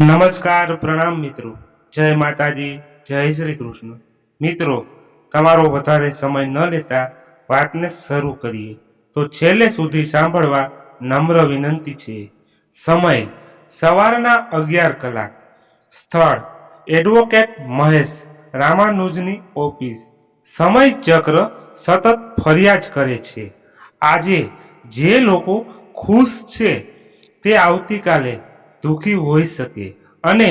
નમસ્કાર, પ્રણામ મિત્રો. જય માતાજી, જય શ્રી કૃષ્ણ. મિત્રો, તમારો વધારે સમય ન લેતા વાતને શરૂ કરીએ. તો છેલ્લે સુધી સાંભળવા નમ્ર વિનંતી છે. સમય, સવારના અગિયાર કલાક. સ્થળ, એડવોકેટ મહેશ, રામાનુજની ઓફિસ. સમય ચક્ર સતત ફરિયાદ કરે છે. આજે જે લોકો ખુશ છે તે આવતીકાલે દુઃખી હોઈ શકે. અને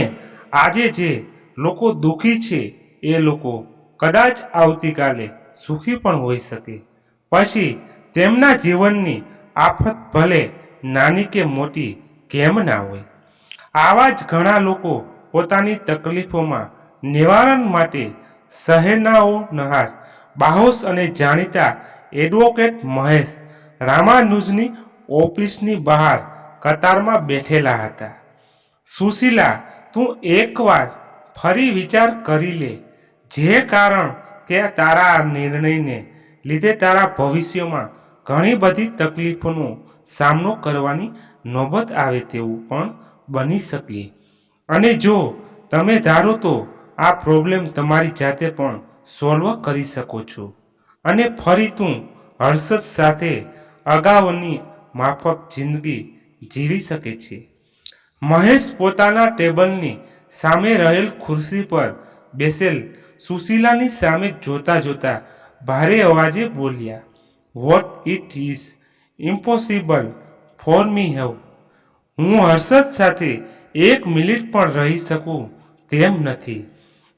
આજે જે લોકો દુઃખી છે, એ લોકો કદાચ આવતીકાલે સુખી પણ હોઈ શકે. પછી તેમના જીવનની આફત ભલે નાની કે મોટી કેમ ના હોય. આવા જ ઘણા લોકો પોતાની તકલીફોમાં નિવારણ માટે શહેરનાઓ નહાર, બાહોશ અને જાણીતા એડવોકેટ મહેશ રામાનુજની ઓફિસની બહાર કતારમાં બેઠેલા હતા. સુશીલા, તું એકવાર ફરી વિચાર કરી લે. જે કારણ કે તારા આ નિર્ણયને લીધે તારા ભવિષ્યમાં ઘણી બધી તકલીફોનો સામનો કરવાની નોબત આવે તેવું પણ બની શકે અને જો તમે ધારો તો આ પ્રોબ્લેમ તમારી જાતે પણ સોલ્વ કરી શકો છો. અને ફરી તું હર્ષદ સાથે અગાઉની માફક જિંદગી જીવી શકે છે. મહેશ પોતાના ટેબલની સામે રહેલ ખુરશી પર બેસેલ સુશીલાની સામે જોતા જોતા ભારે અવાજે બોલ્યા what it is impossible for me have હું હર્ષદ સાથે એક મિનિટ પણ રહી શકું તેમ નથી.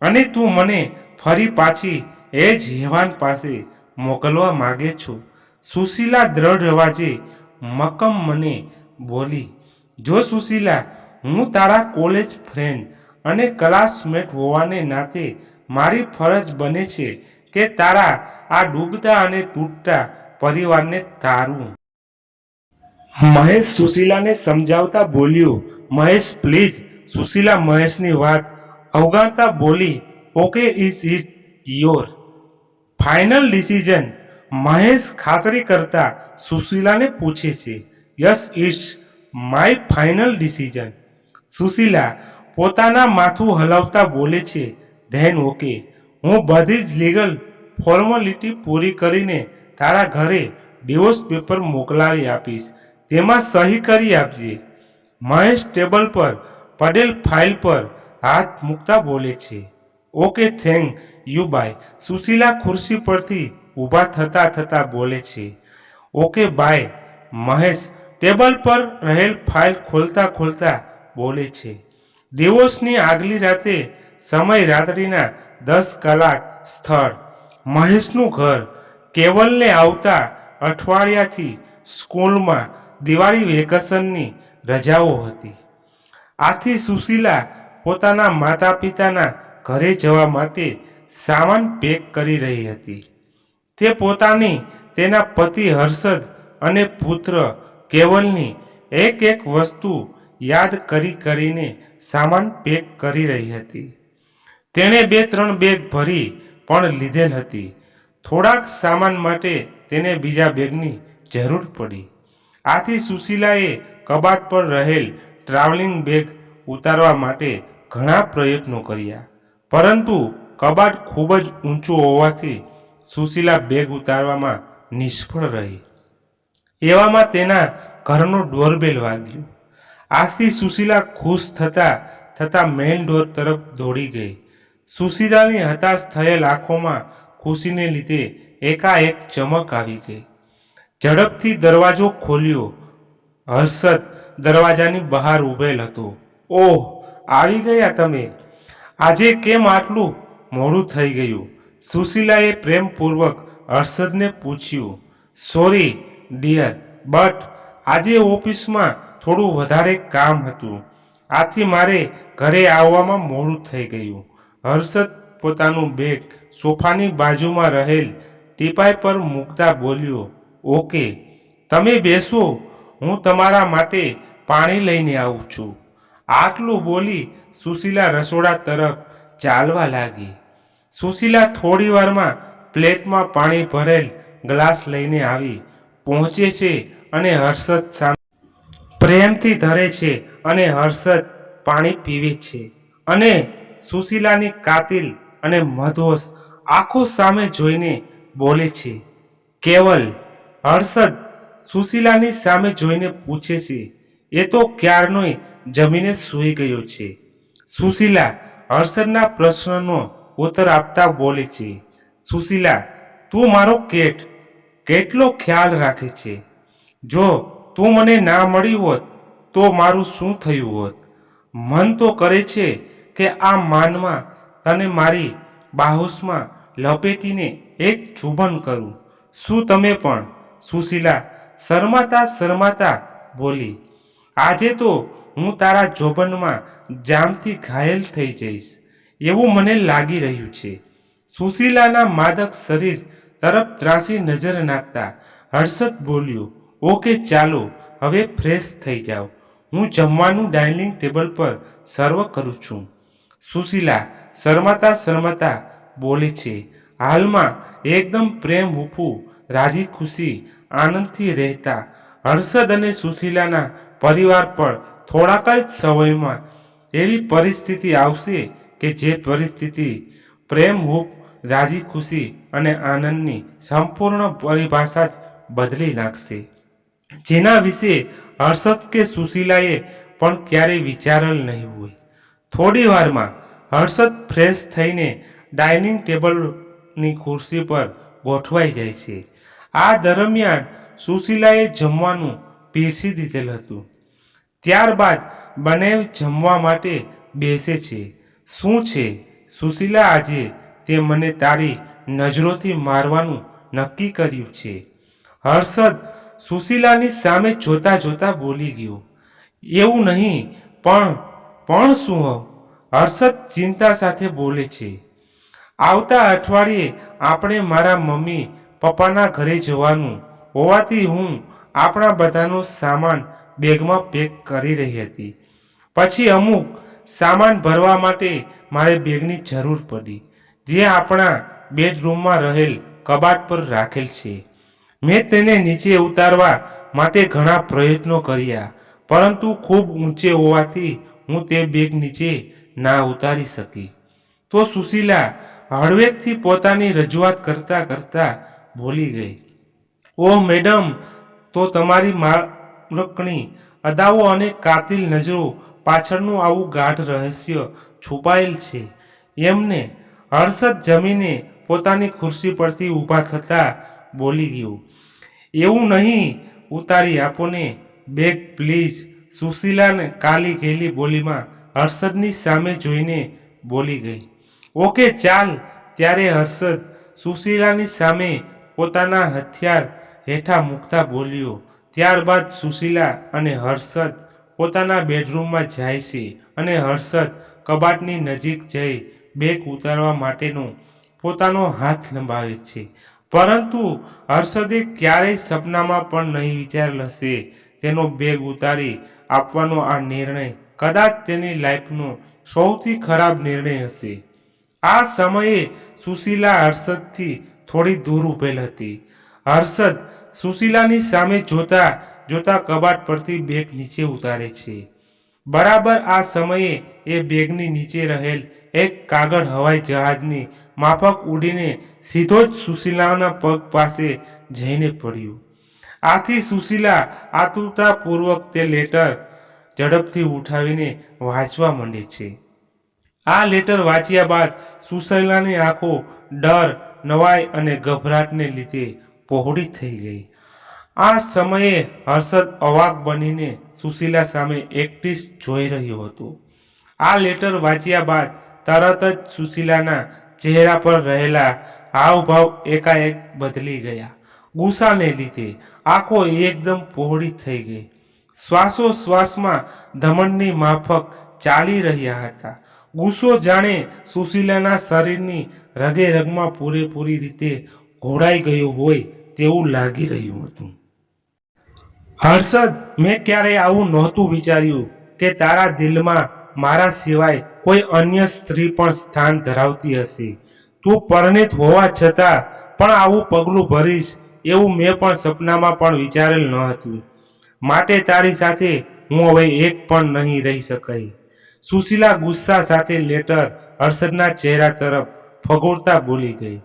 અને તું મને ફરી પાછી એ જ હેવાન પાસે મોકલવા માગે છું. સુશીલા દ્રઢ અવાજે મક્કમ મને બોલી જો સુશીલા, હું તારા કોલેજ ફ્રેન્ડ અને ક્લાસમેટ હોવાને નાતે મારી ફરજ બને છે કે તારા આ ડૂબતા અને તૂટતા પરિવારને તારું. મહેશ સુશીલાને સમજાવતા બોલ્યો, મહેશ પ્લીઝ સુશીલા મહેશની વાત અવગણતા બોલી okay is it your final decision Mahesh ખાતરી કરતા સુશીલાને પૂછે છે yes it's my final decision Sushila પોતાના માથું હલાવતા બોલે છે ધેન ઓકે હું બધી જ લીગલ ફોર્માલિટી પૂરી કરીને તારા ઘરે ડિવોર્સ પેપર મોકલાવી આપીશ. તેમાં સહી કરી આપજે. મહેશ ટેબલ પર પડેલ ફાઇલ પર હાથ મૂકતા બોલે છે okay thank you bye Sushila ખુરશી પરથી ઊભા થતા થતા બોલે છે ઓકે બાય મહેશ. ટેબલ પર રહેલ ફાઇલ ખોલતા ખોલતા બોલે છે. દિવસની આગલી રાતે, સમય રાત્રિના દસ કલાક સ્થળ. મહેશનું ઘર. કેવલને આવતા અઠવાડિયાથી સ્કૂલમાં દિવાળી વેકેશનની રજાઓ હતી. આથી સુશીલા પોતાના માતા પિતાના ઘરે જવા માટે સામાન પેક કરી રહી હતી. તે પોતાની, તેના પતિ હર્ષદ અને પુત્ર કેવલની એક એક વસ્તુ યાદ કરી કરીને સામાન પેક કરી રહી હતી. તેણે બે ત્રણ બેગ ભરી પણ લીધેલ હતી. થોડાક સામાન માટે તેને બીજા બેગની જરૂર પડી. આથી સુશીલાએ કબાટ પર રહેલ ટ્રાવેલિંગ બેગ ઉતારવા માટે ઘણા પ્રયત્નો કર્યા. પરંતુ કબાટ ખૂબ જ ઊંચું હોવાથી સુશીલા બેગ ઉતારવામાં નિષ્ફળ રહી. એવામાં તેના ઘરનો ડોરબેલ વાગ્યું. આથી સુશીલા ખુશ થતા થતા મેઇન ડોર તરફ દોડી ગઈ. સુશીલાની હતાશ થયેલ આંખોમાં ખુશીને લીધે એકાએક ચમક આવી ગઈ. ઝડપથી દરવાજો ખોલ્યો. હર્ષદ દરવાજાની બહાર ઊભેલ હતો. ઓહ, આવી ગયા તમે. આજે કેમ આટલું મોડું થઈ ગયું? સુશીલાએ પ્રેમપૂર્વક હર્ષદને પૂછ્યું. સોરી ડિયર બટ આજે ઓફિસમાં થોડું વધારે કામ હતું. આથી મારે ઘરે આવવામાં મોડું થઈ ગયું. હર્ષદ પોતાનું બેગ સોફાની બાજુમાં રહેલ ટીપાઈ પર મૂકતા બોલ્યો, ઓકે, તમે બેસો, હું તમારા માટે પાણી લઈને આવું છું. આટલું બોલી સુશીલા રસોડા તરફ ચાલવા લાગી. સુશીલા થોડી વારમાં પ્લેટમાં પાણી ભરેલ ગ્લાસ લઈને આવી. પહોંચે છે અને હર્ષદ સામે પ્રેમથી ધરે છે અને હર્ષદ પાણી પીવે છે. અને સુશીલાની કાતિલ અને મધોશ આંખો સામે જોઈને બોલે છે. કેવલ હર્ષદ સુશીલાની સામે જોઈને પૂછે છે, એ તો ક્યારનોય જમીને સૂઈ ગયો છે? સુશીલા હર્ષદના પ્રશ્નનો ઉત્તર આપતા બોલે છે, સુશીલા, તું મારો કેટ કેટલો ખ્યાલ રાખે છે? જો તું મને ના મળી હોત, તો મારું શું થયું હોત? મન તો કરે છે કે આ માનમાં તને મારી બાહોશમાં લપેટીને એક ચુંબન કરું. શું તમે પણ, સુશીલા, શરમાતા શરમાતા બોલી, આજે તો હું તારા જોબનમાં જામથી ઘાયલ થઈ જઈશ. એવું મને લાગી રહ્યું છે. સુશીલાના માદક શરીર તરફ ત્રાસી નજર નાખતા હર્ષદ બોલ્યો, ઓકે, ચાલો, હવે ફ્રેશ થઈ જાઓ. હું જમવાનું ડાઇનિંગ ટેબલ પર સર્વ કરું છું. સુશીલા શરમાતા શરમાતા બોલે છે, હાલમાં એકદમ પ્રેમ હુફું રાજી ખુશી, આનંદથી રહેતા. હર્ષદ અને સુશીલાના પરિવાર પર થોડાક જ સમયમાં એવી પરિસ્થિતિ આવશે કે જે પરિસ્થિતિ પ્રેમ હૂપ રાજી ખુશી અને આનંદની સંપૂર્ણ પરિભાષા જ બદલી નાખશે. જેના વિશે હર્ષદ કે સુશીલાએ પણ ક્યારેય વિચારેલ નહીં હોય. થોડી વારમાં હર્ષદ ફ્રેશ થઈને ડાઇનિંગ ટેબલની ખુરશી પર ગોઠવાઈ જાય છે. આ દરમિયાન સુશીલાએ જમવાનું પીરસી દીધેલ હતું. ત્યારબાદ બંને જમવા માટે બેસે છે. શું છે? સુશીલા, આજે તે મને તારી નજરોથી મારવાનું નક્કી કર્યું છે. હર્ષદ સુશીલાની સામે જોતા જોતા બોલી ગયો, એવું નહીં, પણ પણ શું હર્ષદ ચિંતા સાથે બોલે છે, આવતા અઠવાડિયે આપણે મારા મમ્મી, પપ્પાના ઘરે જવાનું. હોવાથી હું આપણા બધાનો સામાન બેગમાં પેક કરી રહી હતી. પછી અમુક સામાન ભરવા માટે મારે બેગની જરૂર પડી. જે આપણા બેડરૂમમાં રહેલ કબાટ પર રાખેલ છે. મેં તેને નીચે ઉતારવા માટે ઘણા પ્રયત્નો કર્યા, પરંતુ ખૂબ ઊંચે હોવાથી હું તે બેગ નીચે ના ઉતારી શકી. તો સુશીલા હળવેકથી પોતાની રજૂઆત કરતા કરતા બોલી ગઈ ઓહ મેડમ, તો તમારી માળકણી અદાઓ અને કાતિલ નજરો પાછળનું આવું ગાઢ રહસ્ય છુપાયેલ છે. એમને હર્ષદ જમીને પોતાની ખુરશી પરથી ઊભા થતા બોલી ગયું, એવું નહીં, ઉતારી આપોને, બેગ, પ્લીઝ. સુશીલાને કાલી ઘેલી બોલીમાં હર્ષદની સામે જોઈને બોલી ગઈ, ઓકે, ચાલ. ત્યારે હર્ષદ સુશીલાની સામે પોતાના હથિયાર હેઠા મૂકતા બોલ્યો, ત્યારબાદ સુશીલા અને હર્ષદ પોતાના બેડરૂમમાં જાય છે અને હર્ષદ કબાટની નજીક જઈ બેગ ઉતારવા માટેનો પોતાનો હાથ લંબાવે છે. પરંતુ હર્ષદે ક્યારેય સપનામાં પણ નહીં વિચારેલ હશે. તેનો બેગ ઉતારી આપવાનો આ નિર્ણય કદાચ તેની લાઈફનો સૌથી ખરાબ નિર્ણય હશે. આ સમયે સુશીલા હર્ષદથી થોડી દૂર ઉભેલ હતી. હર્ષદ સુશીલાની સામે જોતા જોતા કબાટ પરથી બેગ નીચે ઉતારે છે. બરાબર આ સમયે એ બેગની નીચે રહેલ એક કાગળ હવાઈ જહાજની માફક ઉડીને સીધો જ સુશીલાના પગ પાસે જઈને પડ્યું. આથી સુશીલા આતુરતાપૂર્વક તે લેટર ઝડપથી ઉઠાવીને વાંચવા માંડે છે. આ લેટર વાંચ્યા બાદ સુશીલાની આંખો ડર, નવાઈ અને ગભરાટને લીધે પહોળી થઈ ગઈ. આ સમયે હર્ષદ અવાક બનીને સુશીલા સામે એકટીસ જોઈ રહ્યો હતો. આ લેટર વાંચ્યા બાદ તરત જ સુશીલાના ચહેરા પર રહેલા હાવભાવ એકાએક બદલી ગયા. ગુસ્સાને લીધે આંખો એકદમ પહોળી થઈ ગઈ. શ્વાસોશ્વાસમાં ધમણની માફક ચાલી રહ્યા હતા. ગુસ્સો જાણે સુશીલાના શરીરની રગે રગમાં પૂરેપૂરી રીતે ઘોડાઈ ગયો હોય તેવું લાગી રહ્યું હતું. હર્ષદ, મેં ક્યારેય આવું નહોતું વિચાર્યું કે તારા દિલમાં મારા સિવાય કોઈ અન્ય સ્ત્રી પણ સ્થાન ધરાવતી હશે. તું પરણિત હોવા છતાં પણ આવું પગલું ભરીશ એવું મેં પણ સપનામાં પણ વિચારેલ ન હતું. માટે તારી સાથે હું હવે એક પણ નહીં રહી શકાય. સુશીલા ગુસ્સા સાથે લેટર હર્ષદના ચહેરા તરફ ફગોળતા બોલી ગઈ.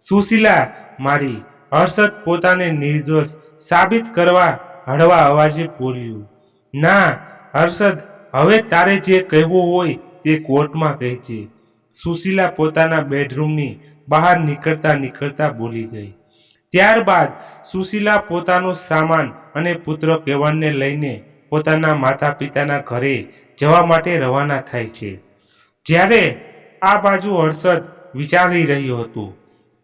સુશીલા, મારી, હર્ષદ પોતાને નિર્દોષ સાબિત કરવા હળવા અવાજે બોલ્યું. ના, હર્ષદ, હવે તારે જે કહેવું હોય તે કોર્ટમાં કહેજે સુશીલા પોતાના બેડરૂમની બહાર નીકળતા નીકળતા બોલી ગઈ. ત્યારબાદ સુશીલા પોતાનો સામાન અને પુત્ર કેવનને લઈને પોતાના માતા પિતાના ઘરે જવા માટે રવાના થાય છે. જ્યારે આ બાજુ હર્ષદ વિચારી રહ્યો હતો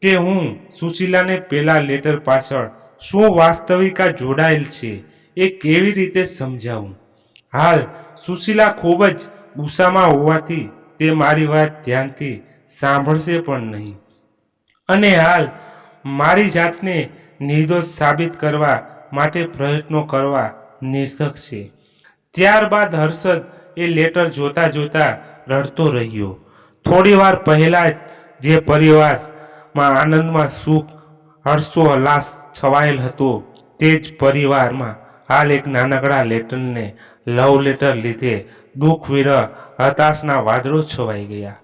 કે હું સુશીલાને પેલા લેટર પાછળ શું વાસ્તવિકા જોડાયેલ છે એ કેવી રીતે સમજાવું? હાલ સુશીલા ખૂબ જ ગુસ્સામાં હોવાથી તે મારી વાત ધ્યાનથી સાંભળશે પણ નહીં. અને હાલ મારી જાતને નિર્દોષ સાબિત કરવા માટે પ્રયત્નો કરવા નિર્થક છે. ત્યારબાદ હર્ષદ એ લેટર જોતા જોતા રડતો રહ્યો. થોડી વાર પહેલા જ જે પરિવારમાં આનંદમાં સુખ, હર્ષોલ્લાસ છવાયેલ હતો, તે જ પરિવારમાં હાલ એક નાનકડા લેટરને લવ લેટર લીધે દુઃખ વિરહ, હતાશના વાદળો છવાઈ ગયા.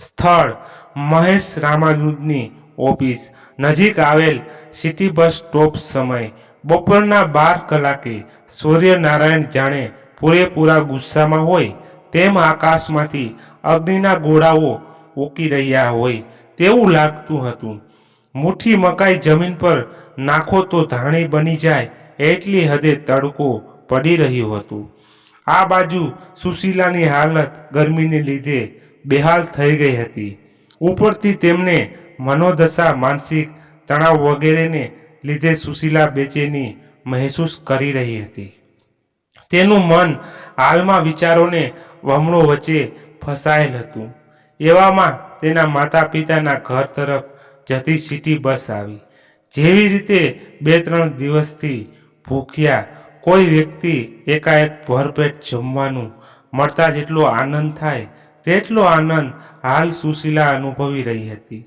સ્થળ, મહેશ રામાનુજની ઓફિસ. નજીક આવેલ સિટી બસ સ્ટોપ સમય. બપોરના બાર કલાકે સૂર્યનારાયણ જાણે પૂરેપૂરા ગુસ્સામાં હોય તેમ આકાશમાંથી અગ્નિના ગોળાઓ ઉકી રહ્યા હોય તેવું લાગતું હતું. મુઠ્ઠી મકાઈ જમીન પર નાખો તો ધાણી બની જાય એટલી હદે તડકો પડી રહ્યું હતું. આ બાજુ સુશીલાની હાલત ગરમીને લીધે બેહાલ થઈ ગઈ હતી. ઉપરથી તેમને મનોદશા, માનસિક તણાવ વગેરેને લીધે સુશીલા બેચેની મહેસૂસ કરી રહી હતી. તેનું મન હાલમાં વિચારોને વમણો વચ્ચે ફસાયેલ હતું. એવામાં તેના માતા પિતાના ઘર તરફ જતી સિટી બસ આવી. જેવી રીતે બે ત્રણ દિવસથી ભૂખ્યા કોઈ વ્યક્તિ એકાએક ભરપેટ જમવાનું મળતા જેટલો આનંદ થાય, તેટલો આનંદ હાલ સુશીલા અનુભવી રહી હતી.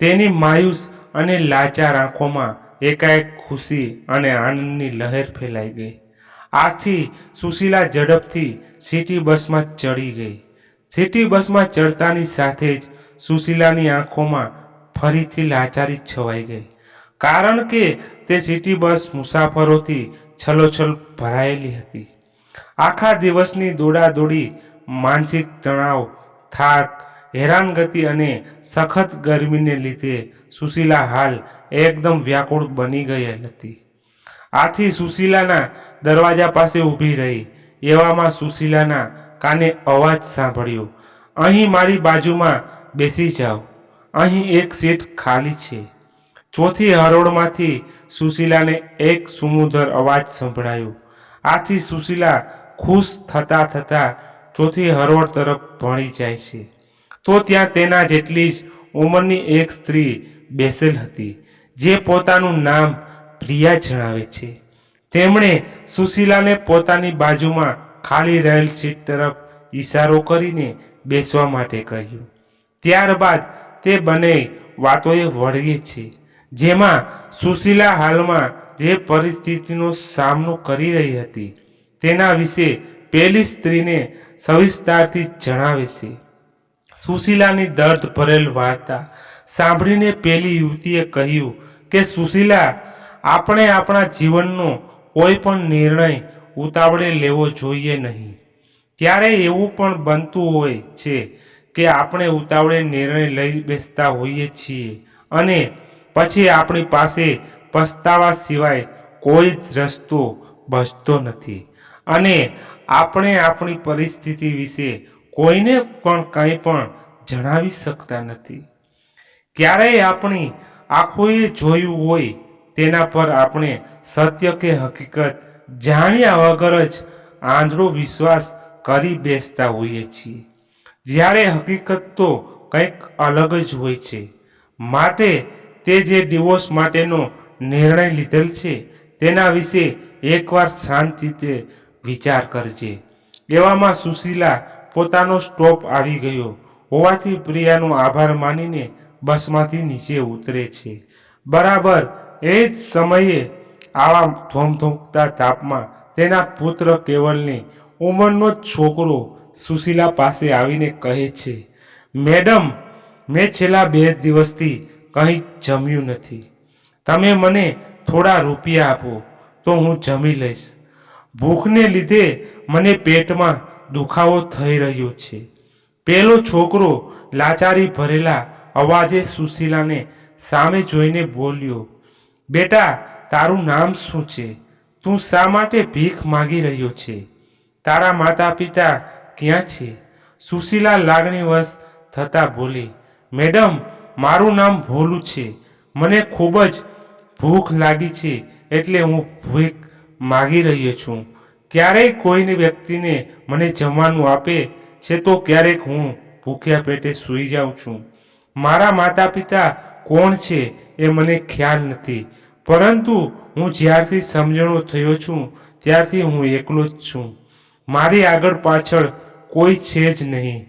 તેની માયુસ અને લાચાર આંખોમાં એકાએક ખુશી અને આનંદની લહેર ફેલાઈ ગઈ. આથી સુશીલા ઝડપથી સિટી બસમાં ચડી ગઈ. સિટી બસમાં ચડતાની સાથે જ સુશીલાની આંખોમાં ફરીથી લાચારી છવાઈ ગઈ. કારણ કે તે સિટી બસ મુસાફરોથી છલોછલ ભરાયેલી હતી. આખા દિવસની દોડાદોડી, માનસિક તણાવ, થાક, હેરાનગતિ અને સખત ગરમીને લીધે સુશીલા હાલ એકદમ વ્યાકુળ બની ગયેલ હતી. આથી સુશીલાના દરવાજા પાસે ઊભી રહી, એવામાં સુશીલાના કાને અવાજ સાંભળ્યો, અહીં મારી બાજુમાં બેસી જાઓ. અહીં એક સીટ ખાલી છે. ચોથી હરોળમાંથી સુશીલાને એક સુમુદર અવાજ સંભળાયો. આથી સુશીલા ખુશ થતા થતા ચોથી હરોળ તરફ ભણી જાય છે. તો ત્યાં તેના જેટલી જ ઉંમરની એક સ્ત્રી બેસેલ હતી, જે પોતાનું નામ પ્રિયા જણાવે છે. તેમણે સુશીલાને પોતાની બાજુમાં ખાલી રહેલ સીટ તરફ ઈશારો કરીને બેસવા માટે કહ્યું. ત્યારબાદ તે બંને વાતોએ વળગે છે. જેમાં સુશીલા હાલમાં જે પરિસ્થિતિનો સામનો કરી રહી હતી, તેના વિશે પેલી સ્ત્રીને સવિસ્તારથી જણાવે છે. સુશીલાની દર્દ ભરેલ વાર્તા સાંભળીને પેલી યુવતીએ કહ્યું કે, સુશીલા, આપણે આપણા જીવનનો કોઈ પણ નિર્ણય ઉતાવળે લેવો જોઈએ નહીં. ત્યારે એવું પણ બનતું હોય છે કે આપણે ઉતાવળે નિર્ણય લઈ બેસતા હોઈએ છીએ અને પછી આપણી પાસે પસ્તાવા સિવાય કોઈ જ રસ્તો બચતો નથી. અને આપણે આપણી પરિસ્થિતિ વિશે કોઈને પણ કંઈ પણ જણાવી શકતા નથી. ક્યારેય આપણી આંખોએ જોયું હોય તેના પર આપણે સત્ય કે હકીકત જાણ્યા વગર જ આંધળો વિશ્વાસ કરી બેસતા હોઈએ છીએ. જ્યારે હકીકત તો કંઈક અલગ જ હોય છે. માટે તે જે ડિવોર્સ માટેનો નિર્ણય લીધેલ છે, તેના વિશે એકવાર શાંતિથી વિચાર કરજે. એવામાં સુશીલા પોતાનો સ્ટોપ આવી ગયો. હોવાથી પ્રિયાનો આભાર માનીને બસમાંથી નીચે ઉતરે છે. બરાબર એ જ સમયે આવા ધોમધોમતા તાપમાં તેના પુત્ર કેવલની ઉંમરનો જ છોકરો સુશીલા પાસે આવીને કહે છે, મેડમ, મેં છેલ્લા બે દિવસથી કંઈ જમ્યું નથી. તમે મને થોડા રૂપિયા આપો, તો હું જમી લઈશ. ભૂખને લીધે મને પેટમાં દુખાવો થઈ રહ્યો છે. પેલો છોકરો લાચારી ભરેલા અવાજે સુશીલાને સામે જોઈને બોલ્યો, બેટા, તારું નામ શું છે? તું શા માટે ભીખ માગી રહ્યો છે? તારા માતા પિતા ક્યાં છે? સુશીલા લાગણીવશ થતાં બોલી, મેડમ મારું નામ ભોલું છે. મને ખૂબ જ ભૂખ લાગી છે એટલે હું ભીખ માગી રહ્યો છું. ક્યારેય કોઈને વ્યક્તિને મને જમવાનું આપે છે તો ક્યારેક હું ભૂખ્યા પેટે સૂઈ જાઉં છું. મારા માતા પિતા કોણ છે એ મને ખ્યાલ નથી. પરંતુ હું જ્યારથી સમજણો થયો છું, ત્યારથી હું એકલો જ છું. મારી આગળ પાછળ કોઈ છે જ નહીં.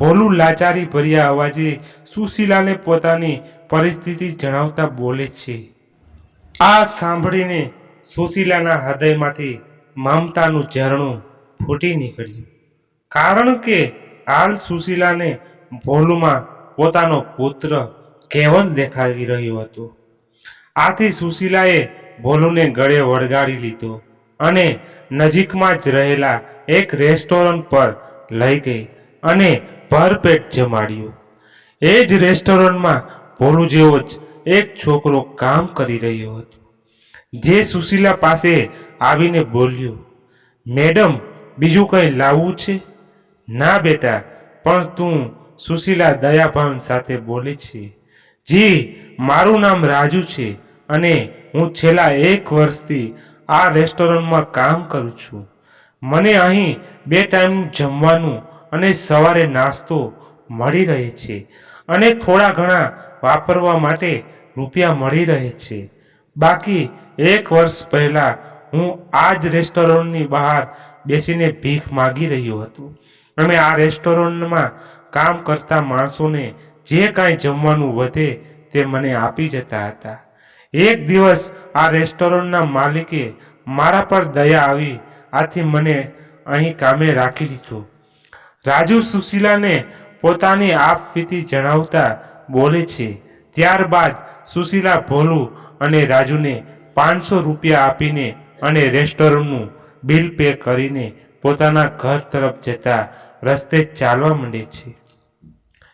ભોલું લાચારી ભર્યા અવાજે સુશીલાને પોતાની પરિસ્થિતિ જણાવતા બોલે છે. આ સાંભળીને સુશીલાના હૃદયમાંથી મમતાનું ઝરણું ફૂટી નીકળ્યું. કારણ કે હાલ સુશીલાને ભોલુમાં પોતાનો પુત્ર કેવલ દેખાઈ રહ્યો હતો. આથી સુશીલાએ ભોલુને ગળે વળગાડી લીધો અને નજીકમાં જ રહેલા એક રેસ્ટોરન્ટ પર લઈ ગઈ અને ભરપેટ જમાડ્યું એ જ રેસ્ટોરન્ટમાં ભોલું જેવો જ એક છોકરો કામ કરી રહ્યો હતો. જે સુશીલા પાસે આવીને બોલ્યો, મેડમ, બીજું કંઈ લાવવું છે? ના બેટા, પણ તું સુશીલા દયાભાન સાથે બોલે છે. જી, મારું નામ રાજુ છે અને હું છેલ્લા એક વર્ષથી આ રેસ્ટોરન્ટમાં કામ કરું છું. મને અહીં બે ટાઈમ જમવાનું અને સવારે નાસ્તો મળી રહે છે અને થોડા ઘણા વાપરવા માટે રૂપિયા મળી રહે છે. બાકી એક વર્ષ પહેલાં હું આ જ રેસ્ટોરન્ટની બહાર બેસીને ભીખ માગી રહ્યો હતો. અને આ રેસ્ટોરન્ટમાં કામ કરતા માણસોને જે કાંઈ જમવાનું વધે તે મને આપી જતા હતા. એક દિવસ આ રેસ્ટોરન્ટના માલિકે મારા પર દયા આવી, આથી મને અહીં કામે રાખી લીધો રાજુ સુશીલાને પોતાની આપવીતી જણાવતા બોલે છે, ત્યારબાદ સુશીલા ભોલું અને રાજુને પાંચસો રૂપિયા આપીને અને રેસ્ટોરન્ટનું બિલ પે કરીને પોતાના ઘર તરફ જતા રસ્તે ચાલવા માંડે છે.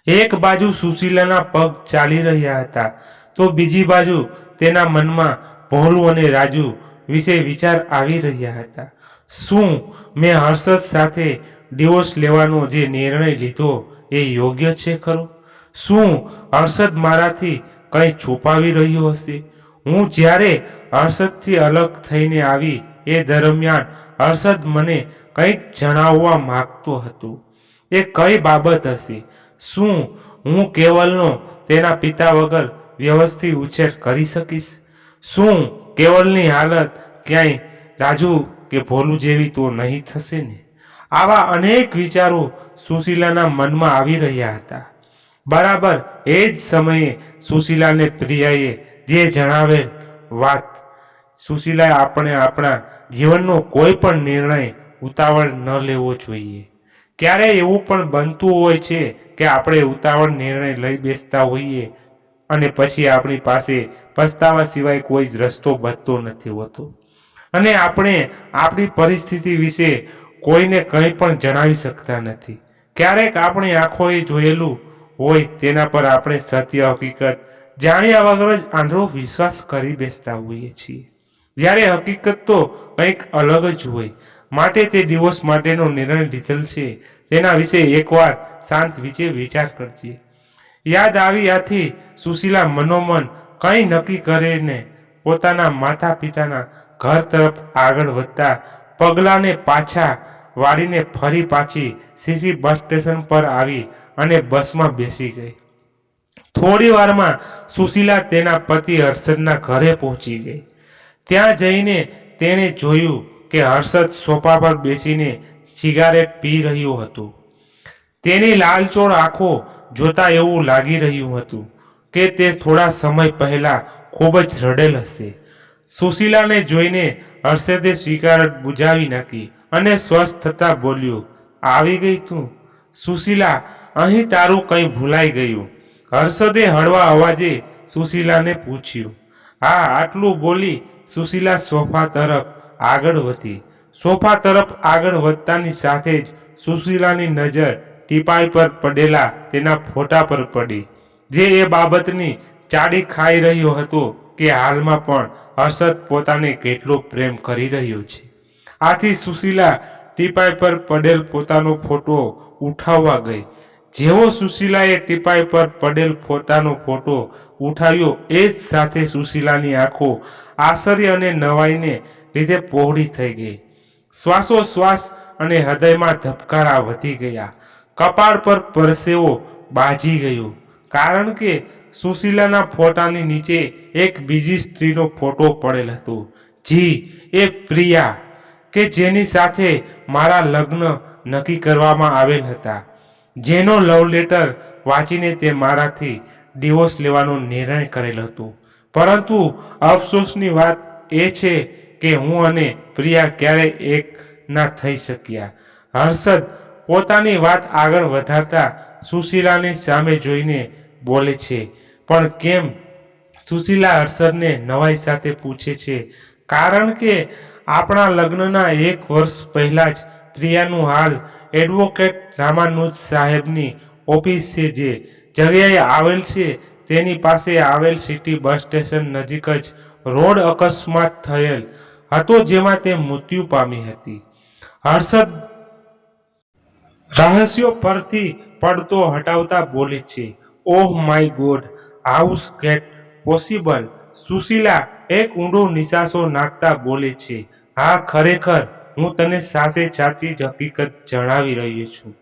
એક બાજુ સુશીલાના પગ ચાલી રહ્યા હતા, તો બીજી બાજુ તેના મનમાં ભોલું અને રાજુ વિશે વિચાર આવી રહ્યા હતા. શું મેં હર્ષદ સાથે ડિવોર્સ લેવાનો જે નિર્ણય લીધો એ યોગ્ય છે ખરો? શું હર્ષદ મારાથી કંઈ છુપાવી રહ્યો હશે? હું જ્યારે હર્ષદથી અલગ થઈને આવી એ દરમિયાન હર્ષદ મને કંઈક જણાવવા માગતો હતો. એ કઈ બાબત હશે? શું હું કેવલનો તેના પિતા વગર વ્યવસ્થિત ઉછેર કરી શકીશ? શું કેવલની હાલત ક્યાંય રાજુ કે ભોલું જેવી તો નહીં થશે ને? આવા અનેક વિચારો સુશીલાના મનમાં આવી રહ્યા હતા. બરાબર એ જ સમયે સુશીલાને પ્રિયાએ જે જણાવેલ વાત, સુશીલાએ આપણે આપણા જીવનનો કોઈ પણ નિર્ણય ઉતાવળ ન લેવો જોઈએ. ક્યારે એવું પણ બનતું હોય છે કે આપણે ઉતાવળ નિર્ણય લઈ બેસતા હોઈએ અને પછી આપણી પાસે પસ્તાવા સિવાય કોઈ જ રસ્તો બચતો નથી હોતો. અને આપણે આપણી પરિસ્થિતિ વિશે કોઈને કંઈ પણ જણાવી શકતા નથી. ક્યારેક આપણી આંખોએ જોયેલું હોય તેના પર આપણે સત્ય, હકીકત જાણ્યા વગર જ આંધળો વિશ્વાસ કરી બેસતા હોઈએ છીએ. જ્યારે હકીકત તો કંઈક અલગ જ હોય, માટે તે દિવસ માટેનો નિર્ણય લીધેલ છે, તેના વિશે એકવાર શાંત વિશે વિચાર કરજે. યાદ આવી આથી સુશીલા મનોમન કંઈ નક્કી કરીને પોતાના માતા પિતાના ઘર તરફ આગળ વધતા પગલાંને પાછા વાળીને ફરી પાછી સીસી બસ સ્ટેશન પર આવી અને બસમાં બેસી ગઈ. થોડી વારમાં સુશીલા તેના પતિ હર્ષદના ઘરે પહોંચી ગઈ. ત્યાં જઈને તેણે જોયું કે હર્ષદ સોફા પર બેસીને સિગારેટ પી રહ્યો હતો. તેની લાલચોળ આંખો જોતા એવું લાગી રહ્યું હતું કે તે થોડા સમય પહેલા ખૂબ જ રડેલ હશે. સુશીલાને જોઈને હર્ષદે સિગારેટ બુજાવી નાખી અને સ્વસ્થ થતા બોલ્યું, આવી ગઈ તું? સુશીલા, અહીં તારું કંઈ ભૂલાઈ ગયું. હર્ષદે હળવા અવાજે સુશીલાને પૂછ્યું, હા, આટલું બોલી સુશીલા સોફા તરફ આગળ વધી. સોફા તરફ આગળ વધતાની સાથે જ સુશીલાની નજર ટીપાઈ પર પડેલા તેના ફોટા પર પડી. જે એ બાબતની ચાડી ખાઈ રહ્યો હતો કે હાલમાં પણ હર્ષદ પોતાને કેટલો પ્રેમ કરી રહ્યો છે. આથી સુશીલા ટીપાઈ પર પડેલ પોતાનો ફોટો ઉઠાવવા ગઈ. જેવો સુશીલાએ ટીપાઈ પર પડેલ પોતાનો ફોટો ઉઠાવ્યો, એ જ સાથે સુશીલાની આંખો આશ્ચર્ય અને નવાઈને લીધે પહોળી થઈ ગઈ. શ્વાસોશ્વાસ અને હૃદયમાં ધબકારા વધી ગયા. કપાળ પર પરસેવો બાજી ગયો. કારણ કે સુશીલાના ફોટાની નીચે એક બીજી સ્ત્રીનો ફોટો પડેલ હતો. જી, એ પ્રિયા. કે જેની સાથે મારા લગ્ન નક્કી કરવામાં આવેલ હતા. જેનો લવ લેટર વાંચીને તે મારાથી ડિવોર્સ લેવાનો નિર્ણય કરેલ હતો. પરંતુ અફસોસની વાત એ છે કે હું અને પ્રિયા ક્યારેય એક ના થઈ શક્યા. હર્ષદ પોતાની વાત આગળ વધારતા સુશીલાની સામે જોઈને બોલે છે, પણ કેમ? સુશીલા હર્ષદને નવાઈ સાથે પૂછે છે, કારણ કે આપણા લગ્નના એક વર્ષ પહેલાં જ પ્રિયાનું હાલ એડવોકેટ રામાનુજ સાહેબની ઓફિસ છે જે જગ્યાએ આવેલ છે. તેની પાસે આવેલ સિટી બસ સ્ટેશન નજીક જ રોડ અકસ્માત થયેલ હતો જેમાં તે મૃત્યુ પામી હતી. હર્ષદ રહસ્યો પરથી પડતો હટાવતા બોલે છે, ઓહ my God, how's get possible? Sushila એક ઊંડો નિશાસો નાખતા બોલે છે હા, ખરેખર, હું તને સાચે સાચી જ હકીકત જણાવી રહ્યો છું.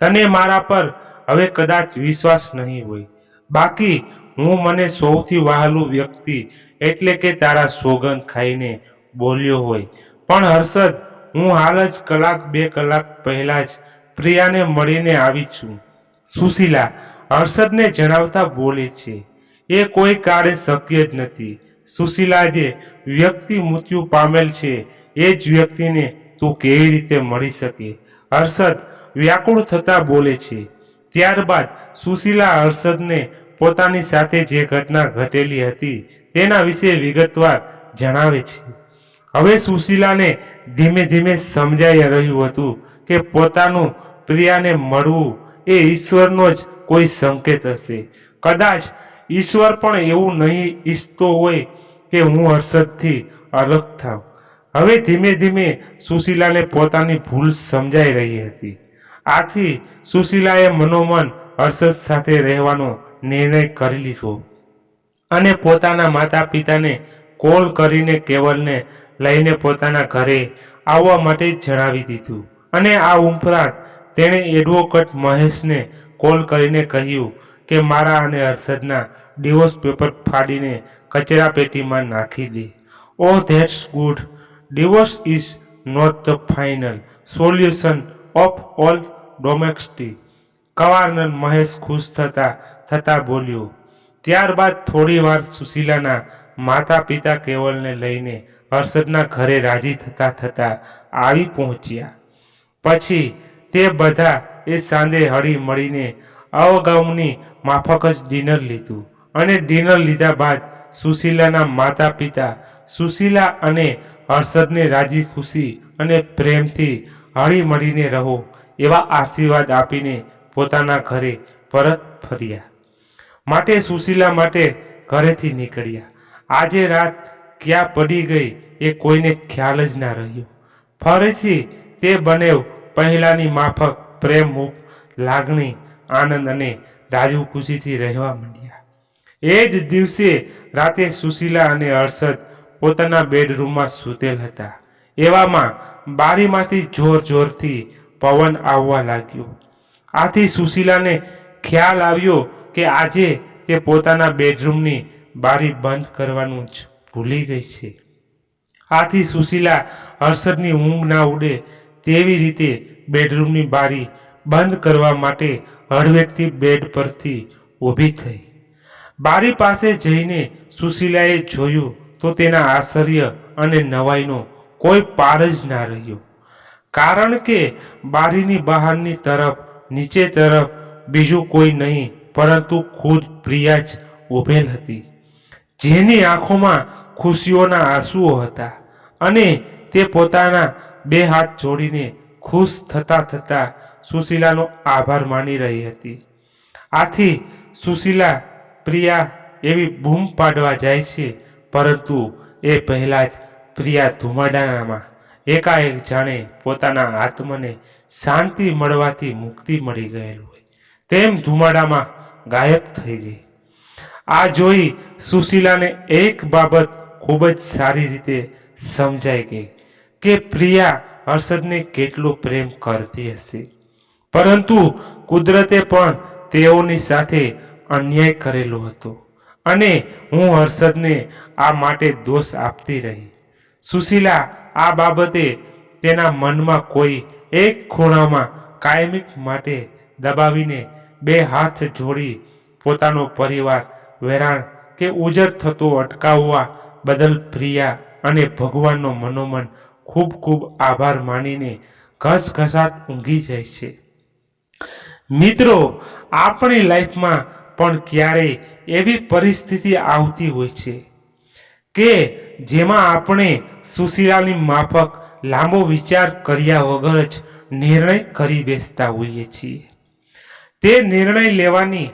તને મારા પર હવે કદાચ વિશ્વાસ નહીં હોય. બાકી, હું મને સૌથી વહાલું વ્યક્તિ એટલે કે તારા સોગંદ ખાઈને બોલ્યો હોય. પણ હર્ષદ, હું હાલ જ કલાક બે કલાક પહેલા જ પ્રિયાને મળીને આવી છું. સુશીલા, હર્ષદને જણાવતા બોલે છે, એ કોઈ કાળે શક્ય જ નથી. સુશીલા જે વ્યક્તિ મૃત્યુ પામેલ છે, એ જ વ્યક્તિને તું કેવી રીતે મળી શકે? હર્ષદ વ્યાકુળ થતા બોલે છે, ત્યારબાદ સુશીલા હર્ષદને પોતાની સાથે જે ઘટના ઘટેલી હતી, તેના વિશે વિગતવાર જણાવે છે. હવે સુશીલાને ધીમે ધીમે સમજાઈ રહ્યું હતું કે પોતાનું પ્રિયાને મળવું એ ઈશ્વરનો જ કોઈ સંકેત હશે. કદાચ ઈશ્વર પણ એવું નહીં ઈચ્છતો હોય કે હું હર્ષદથી અલગ થાવ. હવે ધીમે ધીમે સુશીલાને પોતાની ભૂલ સમજાઈ રહી હતી. આથી સુશીલાએ મનોમન હર્ષદ સાથે રહેવાનો નિર્ણય કરી લીધો અને પોતાના માતા પિતાને કોલ કરીને કેવલને લઈને પોતાના ઘરે આવવા માટે જણાવી દીધું. અને આ ઉપરાંત તેણે એડવોકેટ મહેશને કોલ કરીને કહ્યું કે મારા અને હર્ષદના ડિવોર્સ પેપર ફાડીને કચરા પેટીમાં નાખી દે. ઓ that's good divorce is not the final solution of all domestic quarrel Mahesh ખુશ થતા થતા બોલ્યો, ત્યારબાદ થોડી વાર સુશીલાના માતા પિતા કેવલને લઈને હર્ષદના ઘરે રાજી થતા થતા આવી પહોંચ્યા. પછી તે બધા એ સાંજે હળી મળીને અવગમની માફક જ ડિનર લીધું અને ડિનર લીધા બાદ સુશીલાના માતા પિતા સુશીલા અને હર્ષદને રાજી ખુશી અને પ્રેમથી હળી મળીને રહો એવા આશીર્વાદ આપીને પોતાના ઘરે પરત ફર્યા. માટે સુશીલા માટે ઘરેથી નીકળ્યા. આજે રાત ક્યાં પડી ગઈ એ કોઈને ખ્યાલ જ ના રહ્યો. ફરીથી તે બનેવ પહેલાની માફક પ્રેમ લાગણી, આનંદ અને રાજુ ખુશીથી રહેવા માંડ્યા. એ જ દિવસે રાતે સુશીલા અને હર્ષદ પોતાના બેડરૂમમાં સૂતેલ હતા. એવામાં બારીમાંથી જોર જોરથી પવન આવવા લાગ્યો. આથી સુશીલાને ખ્યાલ આવ્યો કે આજે તે પોતાના બેડરૂમની બારી બંધ કરવાનું જ ભૂલી ગઈ છે. આથી સુશીલા હર્ષદની ઊંઘ ના ઉડે તેવી રીતે બેડરૂમની બારી બંધ કરવા માટે હળવેકથી બેડ પરથી ઊભી થઈ. બારી પાસે જઈને સુશીલાએ જોયું તો તેના આશ્ચર્ય અને નવાઈનો કોઈ પાર જ ના રહ્યો. કારણ કે બારીની બહારની તરફ, નીચે તરફ બીજું કોઈ નહીં, પરંતુ ખુદ પ્રિયા જ ઉભેલ હતી. જેની આંખોમાં ખુશીઓના આંસુઓ હતા અને તે પોતાના બે હાથ જોડીને ખુશ થતા થતા સુશીલાનો આભાર માની રહી હતી. આથી સુશીલા પ્રિયા એવી બૂમ પાડવા જાય છે, પરંતુ એ પહેલાં જ પ્રિયા ધુમાડાનામાં એકાએક જાણે પોતાના આત્મને શાંતિ મળવાથી મુક્તિ મળી ગયેલું હોય. તેમ ધુમાડામાં ગાયબ થઈ ગઈ. આ જોઈ સુશીલાને એક બાબત ખૂબ જ સારી રીતે સમજાઈ ગઈ કે પ્રિયા હર્ષદને કેટલો પ્રેમ કરતી હશે. પરંતુ કુદરતે પણ તેઓની સાથે અન્યાય કરેલો હતો અને હું હર્ષદને આ માટે દોષ આપતી રહી. સુશીલા, આ બાબતે તેના મનમાં કોઈ એક ખૂણામાં કાયમિક માટે દબાવીને બે હાથ જોડી પોતાનો પરિવાર વેરાણ કે ઉજર થતો અટકાવવા બદલ પ્રિયા અને ભગવાનનો મનોમન ખૂબ ખૂબ આભાર માનીને ઘસઘસાટ ઊંઘી જાય છે. મિત્રો, આપણી લાઈફમાં પણ ક્યારેય એવી પરિસ્થિતિ આવતી હોય છે કે જેમાં આપણે સુશીલાની માફક લાંબો વિચાર કર્યા વગર જ નિર્ણય કરી બેસતા હોઈએ છીએ. તે નિર્ણય લેવાની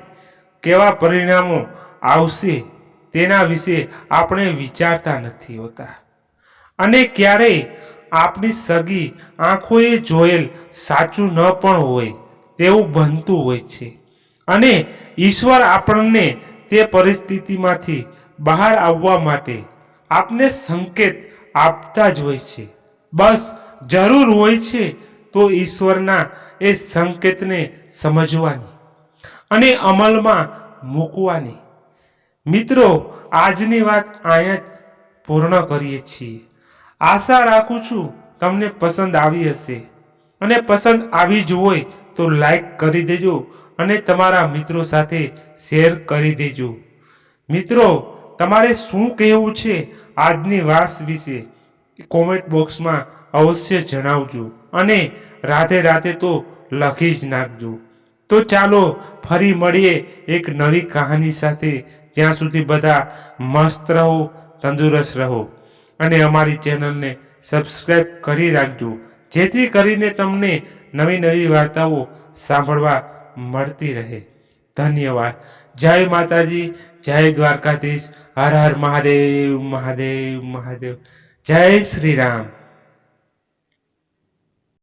કેવા પરિણામો આવશે તેના વિશે આપણે વિચારતા નથી હોતા. અને ક્યારેય આપણી સગી આંખોએ જોયેલ સાચું ન પણ હોય તેવું બનતું હોય છે. અને ઈશ્વર આપણને તે પરિસ્થિતિમાંથી બહાર આવવા માટે આપને સંકેત આપતા જ હોય છે. બસ જરૂર હોય છે તો ઈશ્વરના એ સંકેતને સમજવાની અને અમલમાં મૂકવાની. મિત્રો, આજની વાત અહીંયા જ પૂર્ણ કરીએ છીએ. આશા રાખું છું તમને પસંદ આવી હશે. અને પસંદ આવી જ હોય તો લાઈક કરી દેજો અને તમારા મિત્રો સાથે શેર કરી દેજો. મિત્રો, તમારે શું કહેવું છે આજની વાસ વિશે? કોમેન્ટ બોક્સમાં અવશ્ય જણાવજો અને રાધે રાતે તો લખી જ નાખજો. તો ચાલો ફરી મળીએ એક નવી કહાની સાથે. ત્યાં સુધી બધા મસ્ત રહો, તંદુરસ્ત રહો અને અમારી ચેનલને સબસ્ક્રાઈબ કરી રાખજો. જેથી કરીને તમને નવી નવી વાર્તાઓ સાંભળવા મળતી રહે. ધન્યવાદ. જય માતાજી, જય દ્વારકાધીશ. હર હર મહાદેવ મહાદેવ મહાદેવ. જય શ્રી રામ.